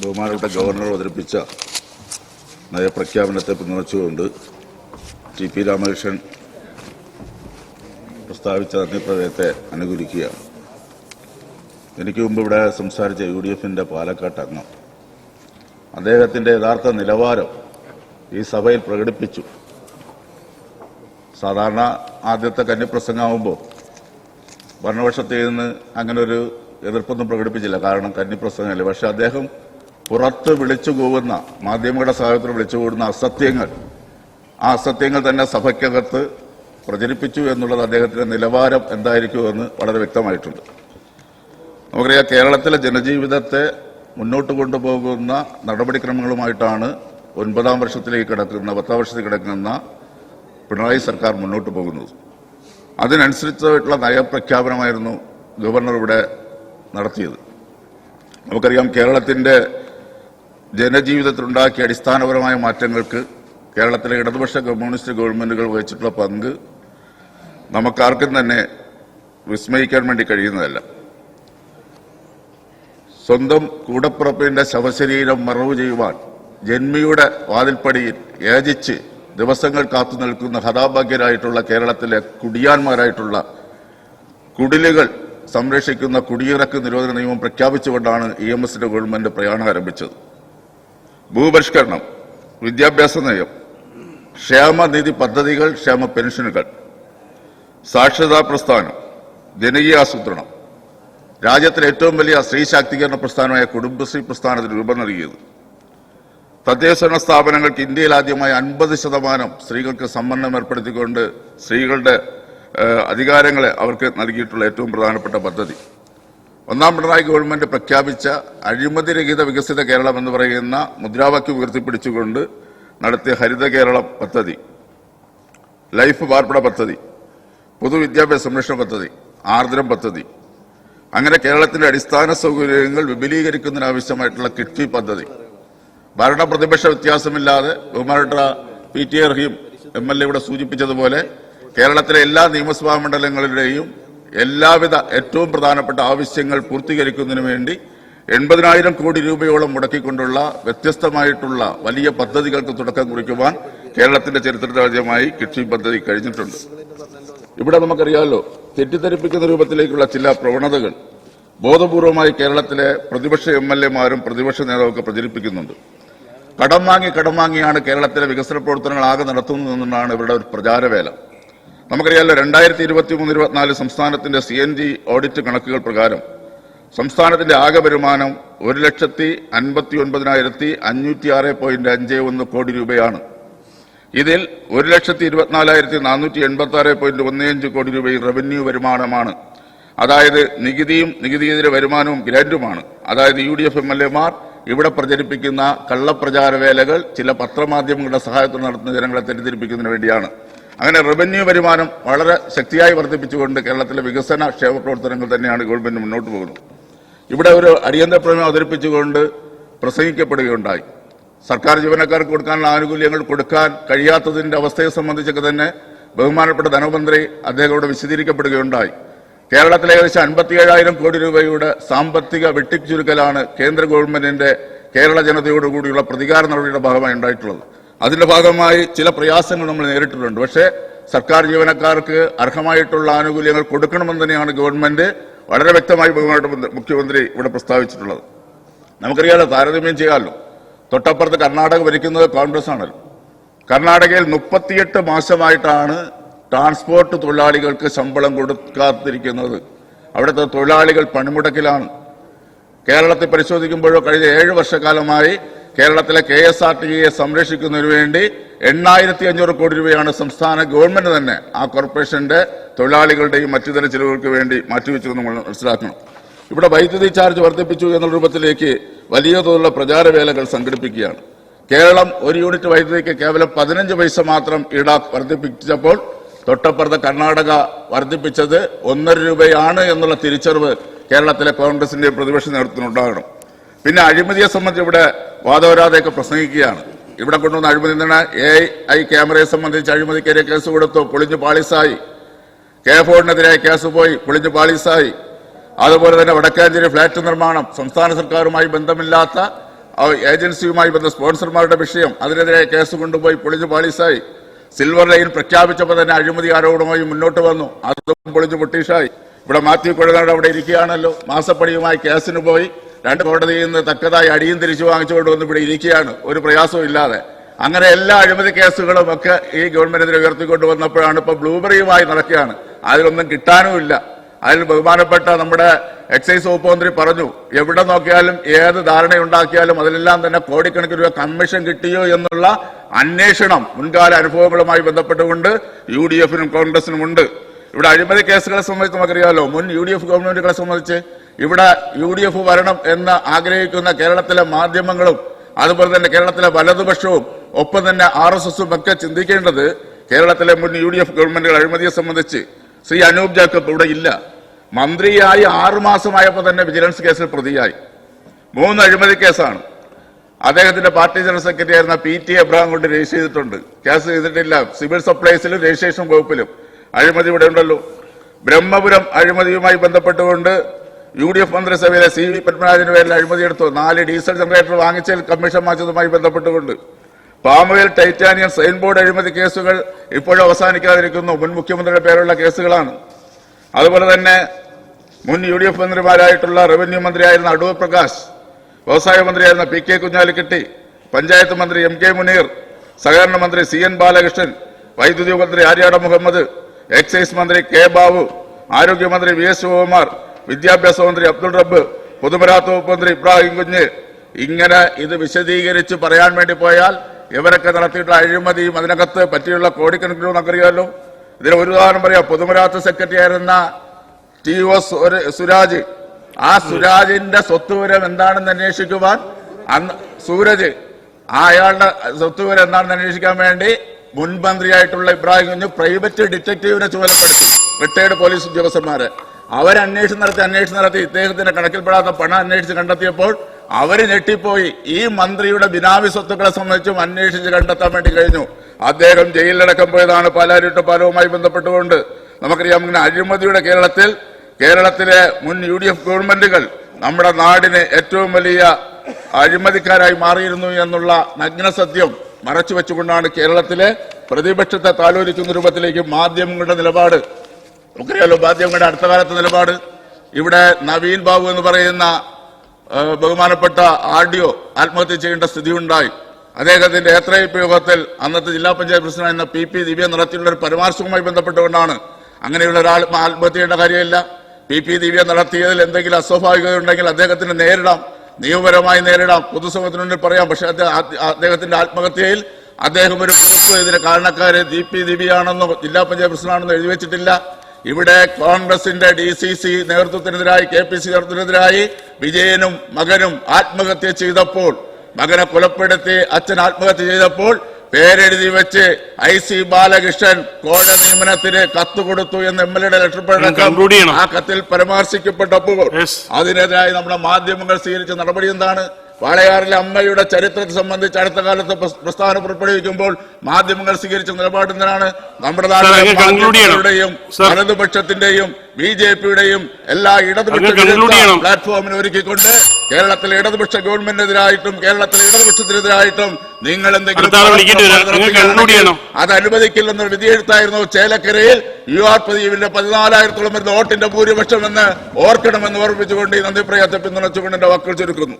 ബഹുമാനപ്പെട്ട ഗവർണർ അവതരിപ്പിച്ച നയപ്രഖ്യാപനത്തെ പിന്തുണച്ചുകൊണ്ട് ടി പി രാമകൃഷ്ണൻ പ്രസ്താവിച്ച നന്ദിപ്രമേയത്തെ അനുകൂലിക്കുകയാണ്. എനിക്ക് മുമ്പ് ഇവിടെ സംസാരിച്ച യു ഡി എഫിന്റെ പാലക്കാട്ട് അംഗം. അദ്ദേഹത്തിന്റെ യഥാർത്ഥ നിലവാരം ഈ സഭയിൽ പ്രകടിപ്പിച്ചു. സാധാരണ ആദ്യത്തെ കന്നിപ്രസംഗമാകുമ്പോൾ ഭരണപക്ഷത്തിൽ നിന്ന് അങ്ങനെ ഒരു എതിർപ്പൊന്നും പ്രകടിപ്പിച്ചില്ല. കാരണം കന്നിപ്രസംഗമല്ലേ. പക്ഷെ അദ്ദേഹം പുറത്ത് വിളിച്ചു പോകുന്ന മാധ്യമങ്ങളുടെ സഹായത്തിൽ വിളിച്ചു പോകുന്ന അസത്യങ്ങൾ ആ അസത്യങ്ങൾ തന്നെ സഭയ്ക്കകത്ത് പ്രചരിപ്പിച്ചു എന്നുള്ളത് അദ്ദേഹത്തിന്റെ നിലവാരം എന്തായിരിക്കും എന്ന് വളരെ വ്യക്തമായിട്ടുണ്ട്. നമുക്കറിയാം കേരളത്തിലെ ജനജീവിതത്തെ മുന്നോട്ട് കൊണ്ടുപോകുന്ന നടപടിക്രമങ്ങളുമായിട്ടാണ് ഒൻപതാം വർഷത്തിലേക്ക് കിടക്കുന്ന പത്താം വർഷത്തിൽ കിടക്കുന്ന പിണറായി സർക്കാർ മുന്നോട്ട് പോകുന്നത്. അതിനനുസരിച്ചായിട്ടുള്ള നയപ്രഖ്യാപനമായിരുന്നു ഗവർണർ ഇവിടെ നടത്തിയത്. നമുക്കറിയാം കേരളത്തിന്റെ ജനജീവിതത്തിലുണ്ടാക്കിയ അടിസ്ഥാനപരമായ മാറ്റങ്ങൾക്ക് കേരളത്തിലെ ഇടതുപക്ഷ കമ്മ്യൂണിസ്റ്റ് ഗവൺമെന്റുകൾ വഹിച്ചിട്ടുള്ള പങ്ക് നമുക്കാർക്കും തന്നെ വിസ്മയിക്കാൻ വേണ്ടി കഴിയുന്നതല്ല. സ്വന്തം കൂടപ്പുറപ്പിന്റെ ശവശരീരം മറവ് ചെയ്യുവാൻ ജന്മിയുടെ വാതിൽപ്പടിയിൽ യാചിച്ച് ദിവസങ്ങൾ കാത്തു നിൽക്കുന്ന ഹതാഭാഗ്യരായിട്ടുള്ള കേരളത്തിലെ കുടിയാന്മാരായിട്ടുള്ള കുടിലുകൾ സംരക്ഷിക്കുന്ന കുടിയിറക്ക് നിരോധന നിയമം പ്രഖ്യാപിച്ചുകൊണ്ടാണ് ഇ എം എസിന്റെ ഗവൺമെന്റ് പ്രയാണം ആരംഭിച്ചത്. ഭൂപരിഷ്കരണം വിദ്യാഭ്യാസ നയം ക്ഷേമനിധി പദ്ധതികൾ ക്ഷേമ പെൻഷനുകൾ സാക്ഷരതാ പ്രസ്ഥാനം ജനകീയ ആസൂത്രണം. രാജ്യത്തിലെ ഏറ്റവും വലിയ സ്ത്രീ ശാക്തീകരണ പ്രസ്ഥാനമായ കുടുംബശ്രീ പ്രസ്ഥാനത്തിന് രൂപം നൽകിയത്. തദ്ദേശഭരണ സ്ഥാപനങ്ങൾക്ക് ഇന്ത്യയിൽ ആദ്യമായി അൻപത് ശതമാനം സ്ത്രീകൾക്ക് സംവരണം ഏർപ്പെടുത്തിക്കൊണ്ട് സ്ത്രീകളുടെ അധികാരങ്ങളെ അവർക്ക് നൽകിയിട്ടുള്ള ഏറ്റവും പ്രധാനപ്പെട്ട പദ്ധതി. ഒന്നാം പിണറായി ഗവൺമെന്റ് പ്രഖ്യാപിച്ച അഴിമതിരഹിത വികസിത കേരളം എന്ന് പറയുന്ന മുദ്രാവാക്യം ഉയർത്തിപ്പിടിച്ചുകൊണ്ട് നടത്തിയ ഹരിത കേരള പദ്ധതി ലൈഫ് പാർപ്പിട പദ്ധതി പൊതുവിദ്യാഭ്യാസ സംരക്ഷണ പദ്ധതി ആർദ്രം പദ്ധതി അങ്ങനെ കേരളത്തിന്റെ അടിസ്ഥാന സൗകര്യങ്ങൾ വിപുലീകരിക്കുന്നതിനാവശ്യമായിട്ടുള്ള കിഡ്ഫി പദ്ധതി ഭരണ പ്രതിപക്ഷ വ്യത്യാസമില്ലാതെ ബഹുമാനപ്പെട്ട P T A Rahim M L A ഇവിടെ സൂചിപ്പിച്ചതുപോലെ കേരളത്തിലെ എല്ലാ നിയമസഭാ മണ്ഡലങ്ങളുടെയും എല്ലാവിധ ഏറ്റവും പ്രധാനപ്പെട്ട ആവശ്യങ്ങൾ പൂർത്തീകരിക്കുന്നതിന് വേണ്ടി എൺപതിനായിരം കോടി രൂപയോളം മുടക്കിക്കൊണ്ടുള്ള വ്യത്യസ്തമായിട്ടുള്ള വലിയ പദ്ധതികൾക്ക് തുടക്കം കുറിക്കുവാൻ കേരളത്തിന്റെ ചരിത്രരാജ്യമായി കൃഷി പദ്ധതി കഴിഞ്ഞിട്ടുണ്ട്. ഇവിടെ നമുക്കറിയാമല്ലോ തെറ്റിദ്ധരിപ്പിക്കുന്ന രൂപത്തിലേക്കുള്ള ചില പ്രവണതകൾ ബോധപൂർവമായി കേരളത്തിലെ പ്രതിപക്ഷ എം എൽ എമാരും പ്രതിപക്ഷ നേതാവൊക്കെ പ്രചരിപ്പിക്കുന്നുണ്ട്. കടം വാങ്ങി കടം വാങ്ങിയാണ് കേരളത്തിലെ വികസന പ്രവർത്തനങ്ങൾ ആകെ നടത്തുന്നതെന്നാണ് ഇവരുടെ ഒരു പ്രചാരവേല. നമുക്കറിയാമല്ലോ രണ്ടായിരത്തി ഇരുപത്തി മൂന്ന് ഇരുപത്തിനാല് സംസ്ഥാനത്തിന്റെ സി എൻ ജി ഓഡിറ്റ് കണക്കുകൾ പ്രകാരം സംസ്ഥാനത്തിന്റെ ആകെ വരുമാനം ഒരു ലക്ഷത്തി അൻപത്തി ഒൻപതിനായിരത്തി അഞ്ഞൂറ്റി ആറ് പോയിന്റ് അഞ്ച് ഒന്ന് കോടി രൂപയാണ്. ഇതിൽ ഒരു ലക്ഷത്തി ഇരുപത്തിനാലായിരത്തി നാനൂറ്റി എൺപത്തി ആറ് പോയിന്റ് ഒന്ന് അഞ്ച് കോടി രൂപയും റവന്യൂ വരുമാനമാണ്. അതായത് നികുതിയും നികുതിയെതിരെ വരുമാനവും ഗ്രാൻഡുമാണ് അതായത് U D F M L എമാർ ഇവിടെ പ്രചരിപ്പിക്കുന്ന കള്ളപ്രചാരവേലകൾ ചില പത്രമാധ്യമങ്ങളുടെ സഹായത്തോടെ നടത്തുന്ന ജനങ്ങളെ തെറ്റിദ്ധരിപ്പിക്കുന്നതിന് വേണ്ടിയാണ്. അങ്ങനെ റവന്യൂ വരുമാനം വളരെ ശക്തിയായി വർദ്ധിപ്പിച്ചുകൊണ്ട് കേരളത്തിലെ വികസന ക്ഷേമ പ്രവർത്തനങ്ങൾ തന്നെയാണ് ഗവൺമെന്റ് മുന്നോട്ട് പോകുന്നത്. ഇവിടെ ഒരു അടിയന്തര പ്രമേയം അവതരിപ്പിച്ചുകൊണ്ട് പ്രസംഗിക്കപ്പെടുകയുണ്ടായി. സർക്കാർ ജീവനക്കാർക്ക് കൊടുക്കാനുള്ള ആനുകൂല്യങ്ങൾ കൊടുക്കാൻ കഴിയാത്തതിന്റെ അവസ്ഥയെ സംബന്ധിച്ചൊക്കെ തന്നെ ബഹുമാനപ്പെട്ട ധനമന്ത്രി അദ്ദേഹം ഇവിടെ വിശദീകരിക്കപ്പെടുകയുണ്ടായി. കേരളത്തിലെ ഏകദേശം അൻപത്തിയേഴായിരം കോടി രൂപയുടെ സാമ്പത്തിക വെട്ടിച്ചുരുക്കലാണ് കേന്ദ്ര ഗവൺമെന്റിന്റെ കേരള ജനതയോടുകൂടിയുള്ള പ്രതികാര നടപടിയുടെ ഭാഗമായി ഉണ്ടായിട്ടുള്ളത്. അതിന്റെ ഭാഗമായി ചില പ്രയാസങ്ങൾ നമ്മൾ നേരിട്ടിട്ടുണ്ട്. പക്ഷേ സർക്കാർ ജീവനക്കാർക്ക് അർഹമായിട്ടുള്ള ആനുകൂല്യങ്ങൾ കൊടുക്കണമെന്ന് തന്നെയാണ് ഗവൺമെന്റ് വളരെ വ്യക്തമായി മുഖ്യമന്ത്രി ഇവിടെ പ്രസ്താവിച്ചിട്ടുള്ളത്. നമുക്കറിയാലോ താരതമ്യം ചെയ്യാമല്ലോ തൊട്ടപ്പുറത്ത് കർണാടക ഭരിക്കുന്നത് കോൺഗ്രസ് ആണല്ലോ. കർണാടകയിൽ മുപ്പത്തിയെട്ട് മാസമായിട്ടാണ് ട്രാൻസ്പോർട്ട് തൊഴിലാളികൾക്ക് ശമ്പളം കൊടുക്കാതിരിക്കുന്നത്. അവിടുത്തെ തൊഴിലാളികൾ പണിമുടക്കിലാണ്. കേരളത്തെ പരിശോധിക്കുമ്പോഴോ കഴിഞ്ഞ ഏഴ് വർഷക്കാലമായി കേരളത്തിലെ കെ എസ് ആർ ടി ടിയെ സംരക്ഷിക്കുന്നതിന് വേണ്ടി എണ്ണായിരത്തി അഞ്ഞൂറ് കോടി രൂപയാണ് സംസ്ഥാന ഗവൺമെന്റ് തന്നെ ആ കോർപ്പറേഷന്റെ തൊഴിലാളികളുടെയും മറ്റുതര ചിലവുകൾക്ക് വേണ്ടി മാറ്റിവെച്ചു നമ്മൾ മനസ്സിലാക്കണം. ഇവിടെ വൈദ്യുതി ചാർജ് വർദ്ധിപ്പിച്ചു എന്ന രൂപത്തിലേക്ക് വലിയ തോതിലുള്ള പ്രചാരവേലകൾ സംഘടിപ്പിക്കുകയാണ്. കേരളം ഒരു യൂണിറ്റ് വൈദ്യുതിക്ക് കേവലം പതിനഞ്ച് പൈസ മാത്രം ഈടാ വർദ്ധിപ്പിച്ചപ്പോൾ തൊട്ടപ്പുറത്ത് കർണാടക വർദ്ധിപ്പിച്ചത് ഒന്നര രൂപയാണ് എന്നുള്ള തിരിച്ചറിവ് കേരളത്തിലെ കോൺഗ്രസിന്റെ പ്രതിപക്ഷ നേതൃത്വത്തിനുണ്ടാകണം. പിന്നെ അഴിമതിയെ സംബന്ധിച്ച് ഇവിടെ വാദവരാതെയൊക്കെ പ്രസംഗിക്കുകയാണ്. ഇവിടെ കൊണ്ടുവന്ന അഴിമതി എന്താണ്? എ ഐ ക്യാമറയെ സംബന്ധിച്ച് അഴിമതിക്കെതിരെ കേസ് കൊടുത്തു പൊളിഞ്ഞു പാളിസായി. കെ ഫോണിനെതിരായ കേസ് പോയി പൊളിഞ്ഞു പാളിസായി. അതുപോലെ തന്നെ വടക്കാഞ്ചേരി ഫ്ളാറ്റ് നിർമ്മാണം സംസ്ഥാന സർക്കാരുമായി ബന്ധമില്ലാത്ത ഏജൻസിയുമായി ബന്ധ സ്പോൺസർമാരുടെ വിഷയം അതിനെതിരെ കേസ് കൊണ്ടുപോയി പൊളിഞ്ഞു പാളിസായി. സിൽവർ ലൈൻ പ്രഖ്യാപിച്ചപ്പോൾ തന്നെ അഴിമതി ആരോപണമായി മുന്നോട്ട് വന്നു. അതും പൊളിഞ്ഞു പൊട്ടീഷായി ഇവിടെ മാത്യു കുഴനാട് അവിടെ ഇരിക്കുകയാണല്ലോ. മാസപ്പടിയുമായി കേസിന് പോയി. രണ്ട് കോടതിയിൽ നിന്ന് തക്കതായി അടിയും തിരിച്ചു വാങ്ങിച്ചുകൊണ്ട് വന്ന് ഇവിടെ ഇരിക്കുകയാണ്. ഒരു പ്രയാസവും ഇല്ലാതെ. അങ്ങനെ എല്ലാ അഴിമതി കേസുകളും ഒക്കെ ഈ ഗവൺമെന്റിനെതിരെ ഉയർത്തിക്കൊണ്ട് വന്നപ്പോഴാണ് ഇപ്പൊ ബ്ലൂബെറിയുമായി നടക്കുകയാണ്. അതിലൊന്നും കിട്ടാനുമില്ല അതിൽ ബഹുമാനപ്പെട്ട നമ്മുടെ എക്സൈസ് വകുപ്പ് മന്ത്രി പറഞ്ഞു എവിടെ നോക്കിയാലും ഏത് ധാരണയുണ്ടാക്കിയാലും അതിലെല്ലാം തന്നെ കോടിക്കണക്കിന് രൂപ കമ്മീഷൻ കിട്ടിയോ എന്നുള്ള അന്വേഷണം മുൻകാല അനുഭവങ്ങളുമായി ബന്ധപ്പെട്ടുകൊണ്ട് യു ഡി എഫിനും കോൺഗ്രസിനും ഉണ്ട്. ഇവിടെ അഴിമതി കേസുകളെ സംബന്ധിച്ച് നമുക്കറിയാമല്ലോ മുൻ യു ഡി എഫ് ഗവൺമെന്റുകളെ സംബന്ധിച്ച് ഇവിടെ യു ഡി എഫ് വരണം എന്ന് ആഗ്രഹിക്കുന്ന കേരളത്തിലെ മാധ്യമങ്ങളും അതുപോലെ തന്നെ കേരളത്തിലെ വലതുപക്ഷവും ഒപ്പം തന്നെ ആർ എസ് എസും ഒക്കെ ചിന്തിക്കേണ്ടത് കേരളത്തിലെ മുൻ യു ഡി എഫ് ഗവൺമെന്റുകൾ അഴിമതിയെ സംബന്ധിച്ച് ശ്രീ അനൂപ് ജാക്കബ് ഇവിടെ ഇല്ല. മന്ത്രിയായി ആറുമാസമായപ്പോൾ തന്നെ വിജിലൻസ് കേസിൽ പ്രതിയായി. മൂന്ന് അഴിമതി കേസാണ്. അദ്ദേഹത്തിന്റെ പാർട്ടി ജനറൽ സെക്രട്ടറി ആയിരുന്ന പി ടി എബ്രഹാം കൊണ്ട് രജിസ്റ്റർ ചെയ്തിട്ടുണ്ട്. കേസ് ചെയ്തിട്ടില്ല. സിവിൽ സപ്ലൈസിലും രജിസ്ട്രേഷൻ വകുപ്പിലും അഴിമതി ഇവിടെ ഉണ്ടല്ലോ. ബ്രഹ്മപുരം അഴിമതിയുമായി ബന്ധപ്പെട്ടുകൊണ്ട് യു ഡി എഫ് മന്ത്രിസഭയിലെ സി വി പത്മനാഭന്റെ പേരിൽ അഴിമതിയെടുത്തു. നാല് ഡീസൽ ജനറേറ്റർ വാങ്ങിച്ചതിൽ കമ്മീഷൻ വാങ്ങിച്ചതുമായി ബന്ധപ്പെട്ടുകൊണ്ട്. പാമോയിൽ ടൈറ്റാനിയം സൈൻ ബോർഡ് അഴിമതി കേസുകൾ ഇപ്പോഴും അവസാനിക്കാതിരിക്കുന്നു. മുൻ മുഖ്യമന്ത്രിയുടെ പേരുള്ള കേസുകളാണ്. അതുപോലെ തന്നെ മുൻ യു ഡി എഫ് മന്ത്രിമാരായിട്ടുള്ള റവന്യൂ മന്ത്രിയായിരുന്ന അടൂർ പ്രകാശ് വ്യവസായ മന്ത്രിയായിരുന്ന പി കെ കുഞ്ഞാലിക്കുട്ടി പഞ്ചായത്ത് മന്ത്രി എം കെ മുനീർ സഹകരണ മന്ത്രി സി എൻ ബാലകൃഷ്ണൻ വൈദ്യുതി മന്ത്രി ആര്യാട മുഹമ്മദ് എക്സൈസ് മന്ത്രി കെ ബാബു ആരോഗ്യമന്ത്രി വി എസ് ശിവകുമാർ വിദ്യാഭ്യാസ മന്ത്രി അബ്ദുൾ റബ്ബ് പൊതുമരാത്ത വകുപ്പ് മന്ത്രി ഇബ്രാഹിം കുഞ്ഞ്. ഇങ്ങനെ ഇത് വിശദീകരിച്ച് പറയാൻ വേണ്ടി പോയാൽ ഇവരൊക്കെ നടത്തിയിട്ടുള്ള അഴിമതിയും അതിനകത്ത് പറ്റിയുള്ള കോടിക്കണക്കിന് നമുക്കറിയാമല്ലോ ഇതിന് ഒരു ഉദാഹരണം പറയാം. പൊതുമരാത്ത സെക്രട്ടറി ആയിരുന്ന ടി ഒ സുരാജ്. ആ സുരാജിന്റെ സ്വത്തുവരം എന്താണെന്ന് അന്വേഷിക്കുവാൻ അന്ന് സൂരജ് അയാളുടെ സ്വത്തുവരം എന്താണെന്ന് അന്വേഷിക്കാൻ വേണ്ടി മുൻമന്ത്രിയായിട്ടുള്ള ഇബ്രാഹിം കുഞ്ഞ് പ്രൈവറ്റ് ഡിറ്റക്റ്റീവിനെ ചുമതലപ്പെടുത്തി. റിട്ടയർഡ് പോലീസ് ഉദ്യോഗസ്ഥന്മാരെ. അവരന്വേഷണം നടത്തി അന്വേഷണം നടത്തി. ഇദ്ദേഹത്തിന്റെ കണക്കിൽപ്പെടാത്ത പണം അന്വേഷിച്ച് കണ്ടെത്തിയപ്പോൾ അവർ ഞെട്ടിപ്പോയി. ഈ മന്ത്രിയുടെ ബിനാമി സ്വത്തുക്കളെ സംബന്ധിച്ചും അന്വേഷിച്ച് കണ്ടെത്താൻ വേണ്ടി കഴിഞ്ഞു. അദ്ദേഹം ജയിലിലടക്കം പോയതാണ് പാലാരിട്ട് പാലവുമായി ബന്ധപ്പെട്ടുകൊണ്ട്. നമുക്കറിയാം ഇങ്ങനെ അഴിമതിയുടെ കേരളത്തിൽ കേരളത്തിലെ മുൻ യു ഡി എഫ് ഗവൺമെന്റുകൾ നമ്മുടെ നാടിന് ഏറ്റവും വലിയ അഴിമതിക്കാരായി മാറിയിരുന്നു എന്നുള്ള നഗ്നസത്യം മറച്ചു വെച്ചുകൊണ്ടാണ് കേരളത്തിലെ പ്രതിപക്ഷത്തെ താലോലിക്കുന്ന രൂപത്തിലേക്ക് മാധ്യമങ്ങളുടെ നിലപാട് നമുക്കറിയാലോ ബാധ്യങ്ങളുടെ അടുത്ത കാലത്തെ നിലപാട്. ഇവിടെ നവീൻ ബാബു എന്ന് പറയുന്ന ബഹുമാനപ്പെട്ട ആർഡിയോ ആത്മഹത്യ ചെയ്യേണ്ട സ്ഥിതി ഉണ്ടായി അദ്ദേഹത്തിന്റെ ഏത്രയിപ്പ് യോഗത്തിൽ അന്നത്തെ ജില്ലാ panchayat president P P Divya നടത്തിയുള്ള ഒരു പരാമർശവുമായി ബന്ധപ്പെട്ടുകൊണ്ടാണ് അങ്ങനെയുള്ള ഒരാൾ ആത്മഹത്യ ചെയ്യേണ്ട കാര്യമില്ല. പി പി ദിവ്യ നടത്തിയതിൽ എന്തെങ്കിലും അസ്വാഭാവികത ഉണ്ടെങ്കിൽ അദ്ദേഹത്തിന് നേരിടാം. നിയമപരമായി നേരിടാം. പൊതുസമൂഹത്തിന് മുന്നിൽ പറയാം. പക്ഷെ അദ്ദേഹത്തിന്റെ ആത്മഹത്യയിൽ അദ്ദേഹം ഒരു കുറിപ്പ്. ഇതിന് കാരണക്കാര് ദി പി ജില്ലാ പഞ്ചായത്ത് പ്രസിഡന്റാണെന്നോ എഴുതി വെച്ചിട്ടില്ല. ഇവിടെ കോൺഗ്രസിന്റെ ഡി സി സി നേതൃത്വത്തിനെതിരായി കെ പി സി നേതൃത്വത്തിനെതിരായി വിജയനും മകനും ആത്മഹത്യ ചെയ്തപ്പോൾ മകനെ കൊലപ്പെടുത്തി അച്ഛൻ ആത്മഹത്യ ചെയ്തപ്പോൾ പേരെഴുതി വെച്ച് ഐ സി ബാലകൃഷ്ണൻ കോഴ നിയമനത്തിന് കത്ത് കൊടുത്തു എന്ന് എം എൽ എയുടെ ലെറ്റർ. ആ കത്തിൽ പരാമർശിക്കപ്പെട്ടപ്പോൾ. അതിനെതിരായി നമ്മുടെ മാധ്യമങ്ങൾ സ്വീകരിച്ച നടപടി എന്താണ് വാളയാറിലെ അമ്മയുടെ ചരിത്രത്തെ സംബന്ധിച്ച് അടുത്ത കാലത്ത് പ്രസ്- പ്രസ്താവന പുറപ്പെടുവിക്കുമ്പോൾ മാധ്യമങ്ങൾ സ്വീകരിച്ച നിലപാട് എന്തിനാണ് നമ്മുടെ നാട്ടിലെ ചെയ്യണം. മാധ്യമങ്ങളുടെയും Sir. വലതുപക്ഷത്തിന്റെയും ബി ജെ പിയുടെയും എല്ലാ ഇടതുപക്ഷ. പ്ലാറ്റ്ഫോമിന് ഒരുക്കിക്കൊണ്ട് കേരളത്തിലെ ഇടതുപക്ഷ ഗവൺമെന്റിനെതിരായിട്ടും കേരളത്തിലെ ഇടതുപക്ഷത്തിനെതിരായിട്ടും നിങ്ങൾ എന്തെങ്കിലും. അത് അനുവദിക്കില്ലെന്നൊരു വിധിയെഴുത്തായിരുന്നു ചേലക്കരയിൽ യു ആർ പതിവിന്റെ പതിനാലായിരത്തോളം വരുന്ന വോട്ടിന്റെ ഭൂരിപക്ഷം എന്ന് ഓർക്കണമെന്ന് ഓർമ്മിച്ചുകൊണ്ട് ഈ നന്ദി പ്രയാസത്തെ പിന്തുണച്ചുകൊണ്ട് എന്റെ വാക്കുകൾ ചുരുക്കുന്നു